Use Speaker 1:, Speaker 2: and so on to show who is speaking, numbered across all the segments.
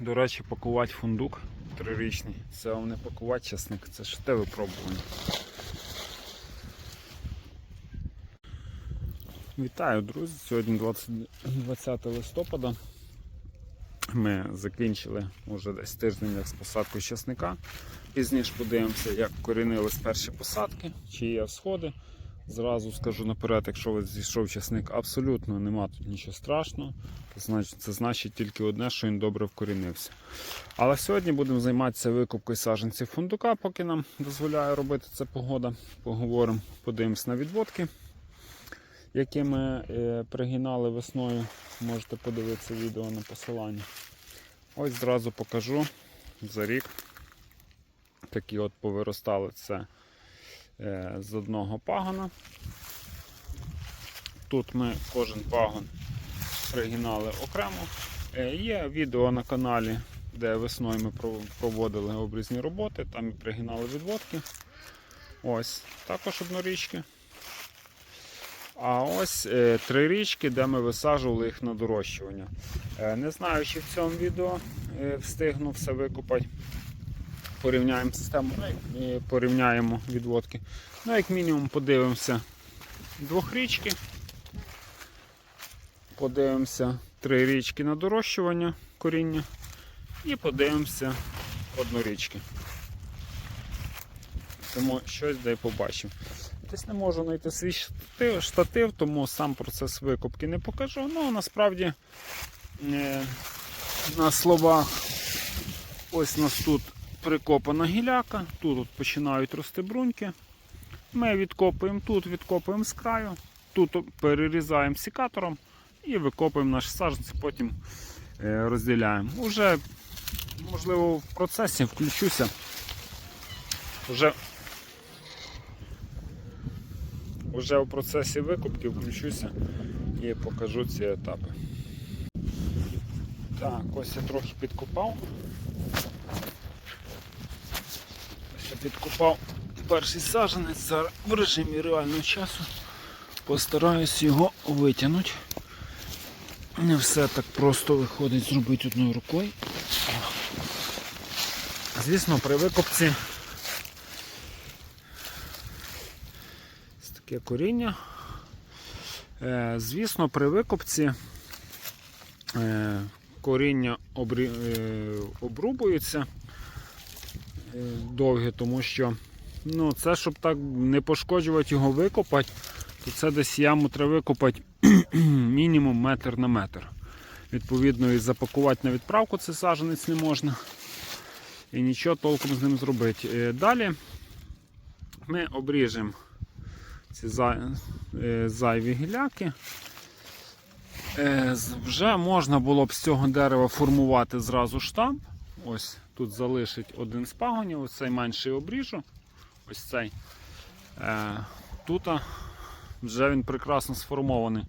Speaker 1: До речі, пакувати фундук трирічний. Це вам не пакувати часник, це ж те випробування. Вітаю, друзі! Сьогодні 20, 20 листопада. Ми закінчили вже десь тиждень з посадкою часника. Пізніше подивимося, як корінились перші посадки, чи є сходи. Зразу скажу наперед, якщо ви зійшов часник, абсолютно нема тут нічого страшного. Це значить, тільки одне, що він добре вкорінився. Але сьогодні будемо займатися викупкою саджанців фундука, поки нам дозволяє робити це погода. Поговоримо, подивимось на відводки, які ми е, пригинали весною. Можете подивитися відео на посиланні. Ось зразу покажу за рік. Такі от повиростали це з одного пагона. Тут ми кожен пагон пригинали окремо. Е, Є відео на каналі, де весною ми проводили обрізні роботи, там і пригинали відводки. Ось, також однорічки. А ось е, три річки, де ми висаджували їх на дорощування. Е, не знаю, чи в цьому відео е, встигну все викопати. Порівняємо систему, е, порівняємо відводки. Ну, як мінімум, подивимося двох річки. Подивимося три річки на дорощування коріння і подивимося однорічки. Тому щось де побачимо. Десь не можу знайти свій штатив, штатив, тому сам процес викупки не покажу. Ну, насправді е, на словах ось нас тут прикопана гіляка, тут от починають рости бруньки. Ми відкопуємо тут, відкопуємо з краю, тут перерізаємо сікатором і викопуємо наші саджанці, потім е, розділяємо. Уже, можливо, в процесі включуся. Уже, уже в процесі викупки включуся і покажу ці етапи. Так, ось я трохи підкопав. Ось я підкопав перший саджанець зараз в режимі реального часу. Постараюсь його витягнути. Не все так просто виходить зробити одною рукою. Звісно, при викопці таке коріння. Е, Звісно, при викопці е, коріння е, обрубується довге, тому що ну, це, щоб так не пошкоджувати його викопати, то це десь яму треба викопати мінімум метр на метр. Відповідно, і запакувати на відправку цей саджанець не можна. І нічого толком з ним зробити. Е, Далі ми обріжемо ці е, зайві гіляки. Е, Вже можна було б з цього дерева формувати зразу штамп. Ось тут залишить один з пагонів, ось цей менший обріжу. Ось цей. Е, Тут вже він прекрасно сформований.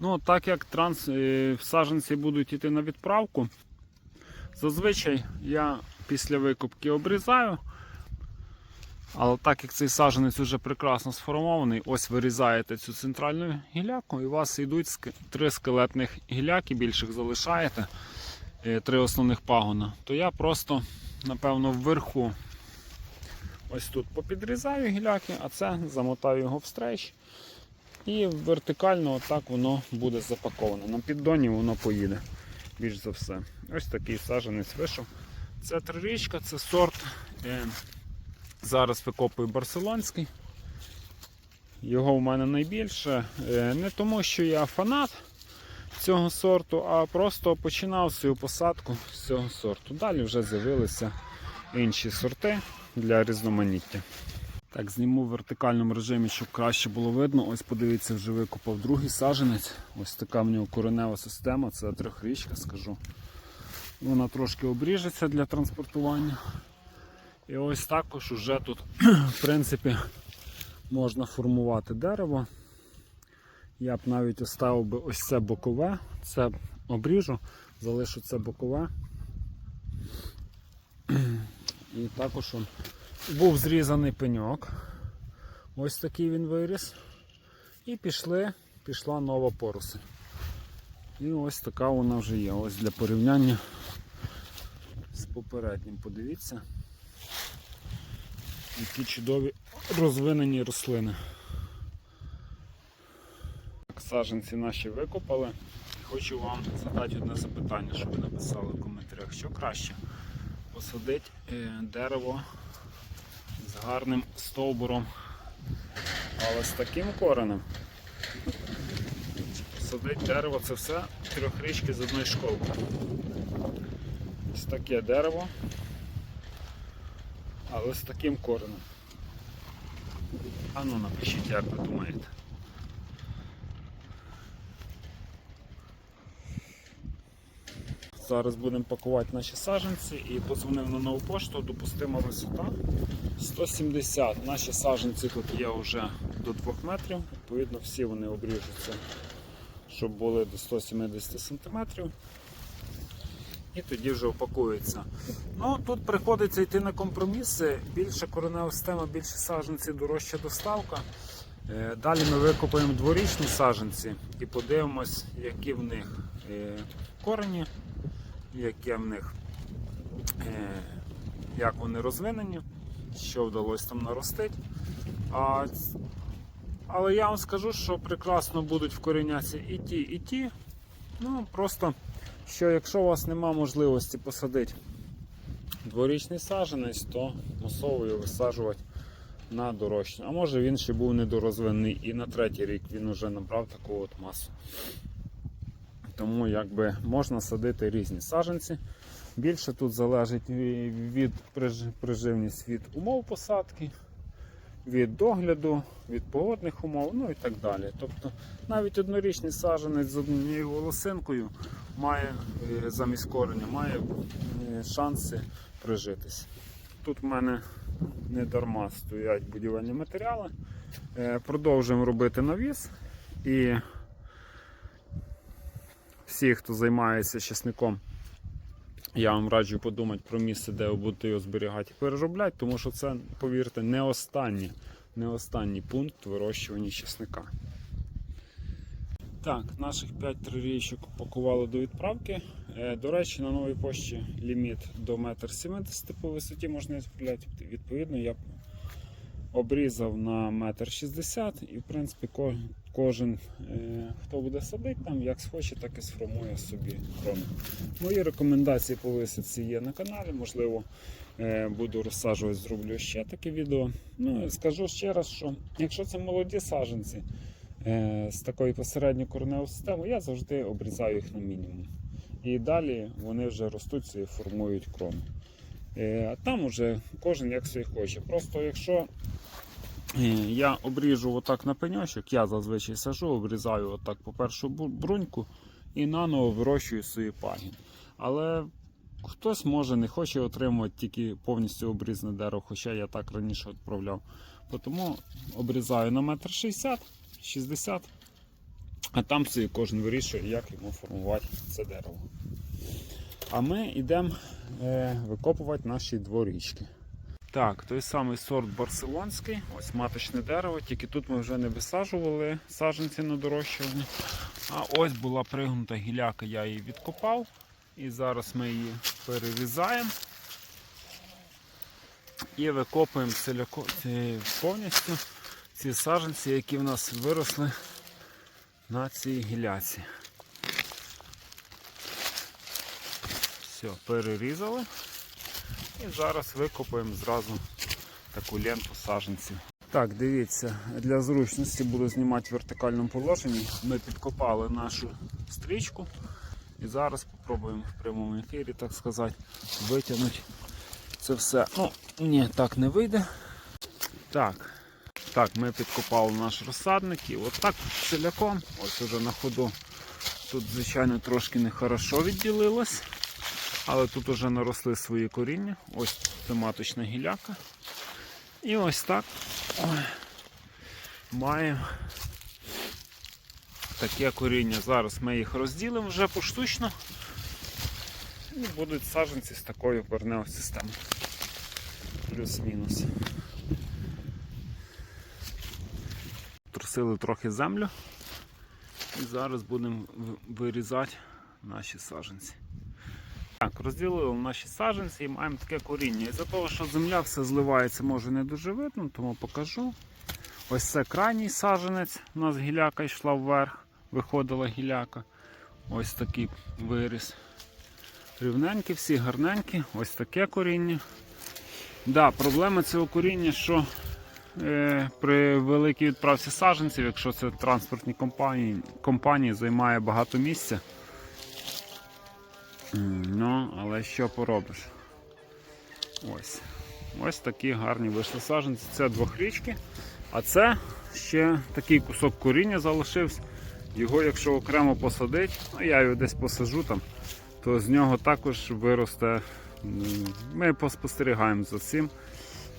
Speaker 1: Ну, так як транс, е, саджанці будуть йти на відправку, зазвичай я після викупки обрізаю. Але так як цей саджанець вже прекрасно сформований, ось вирізаєте цю центральну гіляку, і у вас йдуть три скелетних гіляки, більших залишаєте, три основних пагона, то я просто, напевно, вверху ось тут попідрізаю гіляки, а це замотаю його в стрейч. І вертикально отак воно буде запаковано. На піддоні воно поїде, більш за все. Ось такий саджанець вийшов. Це трирічка, це сорт. Е, Зараз викопую барселонський. Його в мене найбільше. Е, Не тому, що я фанат цього сорту, а просто починав свою посадку з цього сорту. Далі вже з'явилися інші сорти для різноманіття. Так, зніму в вертикальному режимі, щоб краще було видно. Ось подивіться, вже викопав другий саджанець. Ось така в нього коренева система, це трьохрічка, скажу. Вона трошки обріжеться для транспортування. І ось також уже тут, в принципі, можна формувати дерево. Я б навіть оставив би ось це бокове, це обріжу, залишу це бокове. І також он, був зрізаний пеньок. Ось такий він виріс. І пішли, пішла нова поросль. І ось така вона вже є. Ось для порівняння з попереднім. Подивіться, які чудові розвинені рослини. Саженці наші викопали. Хочу вам задати одне запитання, щоб ви написали в коментарях, що краще посадити е, дерево з гарним стовбуром, але з таким коренем. Посадити дерево це все трьохрічки з одної школи. Ось таке дерево, але з таким коренем. А ну напишіть, як ви думаєте. Зараз будемо пакувати наші саженці і позвонив на нову пошту, допустима висота 170. Наші саженці тут є вже до 2 метрів, відповідно всі вони обріжуться, щоб були до 170 см. І тоді вже опакуються. Ну, Тут приходиться йти на компроміси. Більше коренева система, більше саженці, дорожча доставка. Е, Далі ми викопаємо дворічні саженці і подивимось, які в них е, корені, яке в них, е, як вони розвинені, що вдалося там наростити. А, але я вам скажу, що прекрасно будуть вкорінятися і ті, і ті. Ну, просто, що якщо у вас нема можливості посадити дворічний саженець, то масово висаджувати на дорожче. А може він ще був недорозвинений і на третій рік він вже набрав таку от масу. Тому якби можна садити різні саджанці. Більше тут залежить від приживність від умов посадки, від догляду, від погодних умов, ну і так далі. Тобто навіть однорічний саджанець з однією волосинкою має е, замість кореня, має е, шанси прижитись. Тут в мене не дарма стоять будівельні матеріали. Е, Продовжуємо робити навіс і всі, хто займається часником, я вам раджу подумати про місце, де ви будете його зберігати і переробляти, тому що це, повірте, не останній, не останній пункт вирощування часника. Так, наших 5 трирічок упакували до відправки. Е, До речі, на новій пошті ліміт до 1,70 м по висоті можна відправляти. Відповідно, я обрізав на 1,60 м і в принципі кожен, е, хто буде садити там, як схоче, так і сформує собі крону. Мої рекомендації по висадці є на каналі, можливо, е, буду розсаджувати, зроблю ще таке відео. Ну, скажу ще раз, що якщо це молоді саджанці е, з такою посередньою кореневою системою, я завжди обрізаю їх на мінімум. І далі вони вже ростуть і формують крону. А там уже кожен як собі хоче. Просто якщо я обріжу отак на пеньочок, я зазвичай сажу, обрізаю отак по першу бруньку і наново вирощую свої пагін. Але хтось може не хоче отримувати тільки повністю обрізане дерево, хоча я так раніше відправляв. Тому обрізаю на метр 60, 60, а там собі кожен вирішує, як йому формувати це дерево. А ми йдемо е, викопувати наші дворічки. Так, той самий сорт барселонський, ось маточне дерево, тільки тут ми вже не висаджували саджанці на дорощування. А ось була пригнута гіляка, я її відкопав. І зараз ми її перерізаємо і викопуємо ціляко, ці, повністю ці саджанці, які в нас виросли на цій гіляці. Все, перерізали. І зараз викопаємо зразу таку ленту саджанців. Так, дивіться, для зручності буду знімати в вертикальному положенні. Ми підкопали нашу стрічку. І зараз спробуємо в прямому ефірі, так сказати, витягнути це все. Ну, ні, так не вийде. Так, так, ми підкопали наш розсадник і от так целяком, ось уже на ходу. Тут, звичайно, трошки нехорошо відділилось, але тут вже наросли свої коріння. Ось це маточна гіляка. І ось так маємо таке коріння. Зараз ми їх розділимо вже поштучно. І будуть саджанці з такою кореневою системою. Плюс-мінус. Трусили трохи землю. І зараз будемо вирізати наші саджанці. Так, розділили наші саджанці і маємо таке коріння. Із-за того, що земля все зливається, може не дуже видно, тому покажу. Ось це крайній саджанець. У нас гіляка йшла вверх, виходила гіляка. Ось такий виріс. Рівненькі, всі гарненькі, ось таке коріння. Да, проблема цього коріння, що е, при великій відправці саджанців, якщо це транспортні компанії, компанії займає багато місця. Ну, але що поробиш? Ось. Ось такі гарні вийшли саджанці. Це двохрічки. А це ще такий кусок коріння залишився. Його, якщо окремо посадити, ну я його десь посажу там, то з нього також виросте. Ми поспостерігаємо за цим,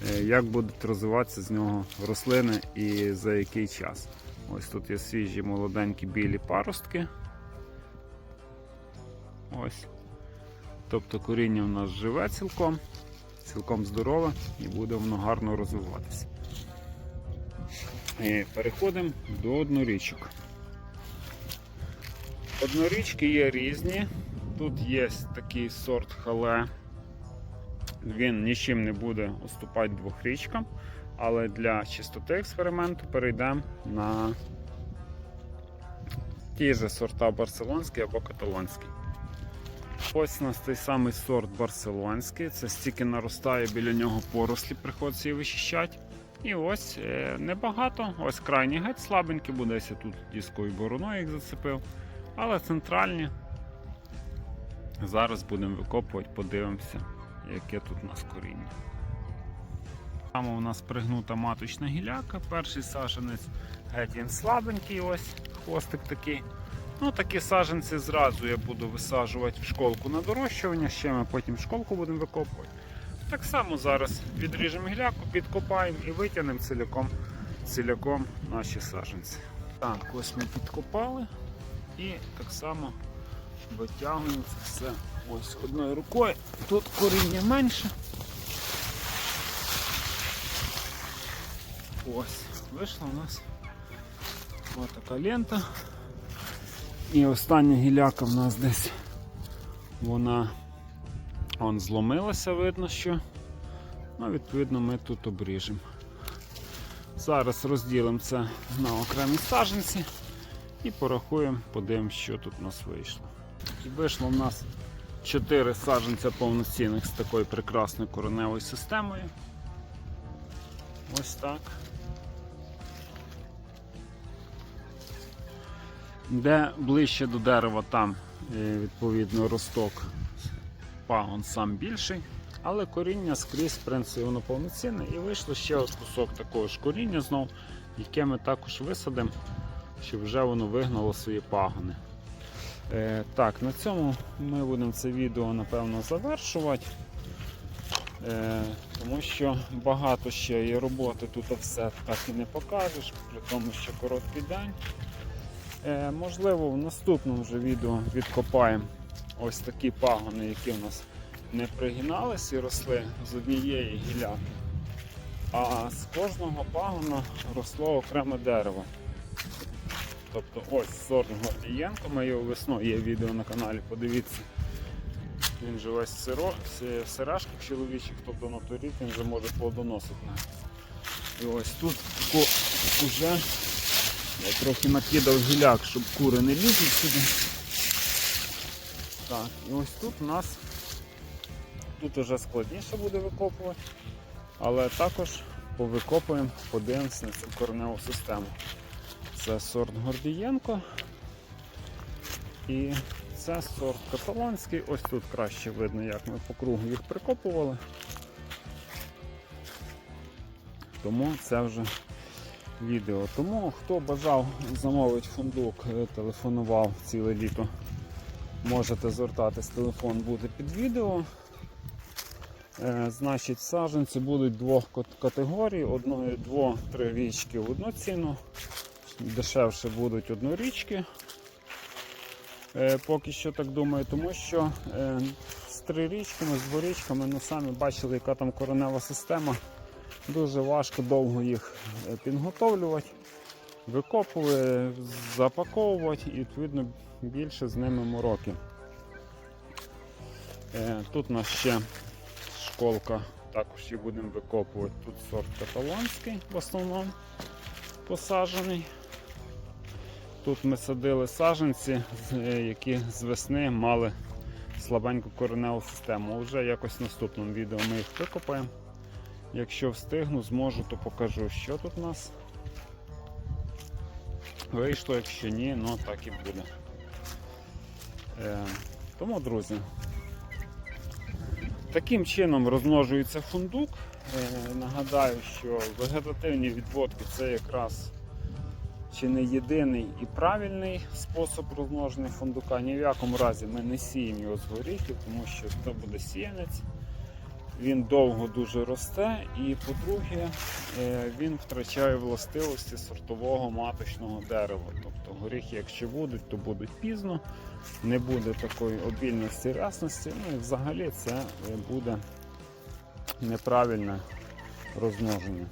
Speaker 1: е, як будуть розвиватися з нього рослини і за який час. Ось тут є свіжі молоденькі білі паростки. Ось. Тобто коріння у нас живе цілком, цілком здорове і буде воно гарно розвиватися. І переходимо до однорічок. Однорічки є різні. Тут є такий сорт хале. Він нічим не буде уступати двохрічкам, але для чистоти експерименту перейдемо на ті ж сорта барселонський або каталонський. Ось у нас той самий сорт барселонський. Це стільки наростає біля нього порослі, приходиться її вичищати. І ось е, небагато. Ось крайні геть слабенькі, бо десь я тут дісковою бороною їх зацепив. Але центральні. Зараз будемо викопувати, подивимося, яке тут у нас коріння. Там у нас пригнута маточна гіляка, перший саженець геть він слабенький, ось хвостик такий. Ну, такі саженці зразу я буду висаджувати в школку на дорощування, ще ми потім школку будемо викопувати. Так само зараз відріжемо гіляку, підкопаємо і витягнемо ціляком, ціляком наші саженці. Так, ось ми підкопали і так само витягуємо це все ось одною рукою. Тут коріння менше. Ось, вийшла у нас ось така лента. І остання гіляка в нас десь вона он зломилася, видно, що. Ну, відповідно, ми тут обріжемо. Зараз розділимо це на окремі саженці і порахуємо, подивимось, що тут у нас вийшло. І вийшло в нас 4 саженця повноцінних з такою прекрасною кореневою системою. Ось так. Де ближче до дерева, там е, відповідно росток пагон сам більший, але коріння скрізь, в принципі, воно повноцінне. І вийшло ще ось кусок такого ж коріння знов, яке ми також висадимо, щоб вже воно вигнало свої пагони. Е, так, на цьому ми будемо це відео напевно завершувати. Е, тому що багато ще є роботи, тут все так і не покажеш, при тому, що короткий день. Е, можливо, в наступному вже відео відкопаємо ось такі пагони, які у нас не пригинались і росли з однієї гіляки. А з кожного пагона росло окреме дерево. Тобто ось сорт Гордієнко, його весною є відео на каналі, подивіться. Він же весь в сирашках чоловічих, тобто на він вже може плодоносити. І ось тут вже я трохи накидав гіляк, щоб кури не лізли сюди. Так, і ось тут у нас тут вже складніше буде викопувати, але також повикопуємо, подивимося на цю кореневу систему. Це сорт Гордієнко і це сорт каталонський. Ось тут краще видно, як ми по кругу їх прикопували. Тому це вже відео. Тому хто бажав замовити фундук, е, телефонував ціле літо, можете звертатись, телефон буде під відео. Е, Значить, саджанці будуть двох категорій, одної, двох, три річки в одну ціну. Дешевше будуть однорічки. Е, Поки що так думаю, тому що е, з трирічками, з дворічками, ну самі бачили, яка там коренева система. Дуже важко довго їх е, підготовлювати, викопувати, запаковувати і відповідно більше з ними мороки. Е, Тут у нас ще школка, також її будемо викопувати. Тут сорт каталонський в основному посаджений. Тут ми садили саджанці, е, які з весни мали слабеньку кореневу систему. Вже якось в наступному відео ми їх викопаємо. Якщо встигну, зможу, то покажу, що тут у нас вийшло, якщо ні, ну так і буде. Е, тому, друзі, таким чином розмножується фундук. Е, нагадаю, що вегетативні відводки це якраз чи не єдиний і правильний спосіб розмноження фундука. Ні в якому разі ми не сіємо його з горіхів, тому що це буде сіянець. Він довго дуже росте, і по-друге, е, він втрачає властивості сортового маточного дерева. Тобто горіхи, якщо будуть, то будуть пізно, не буде такої обільності рясності. Ну і взагалі це е, буде неправильне розмноження.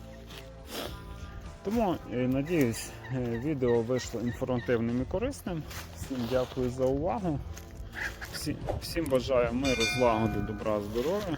Speaker 1: Тому е, надіюсь, відео вийшло інформативним і корисним. Всім дякую за увагу. Всі- Всім бажаю миру, злагоди, добра, здоров'я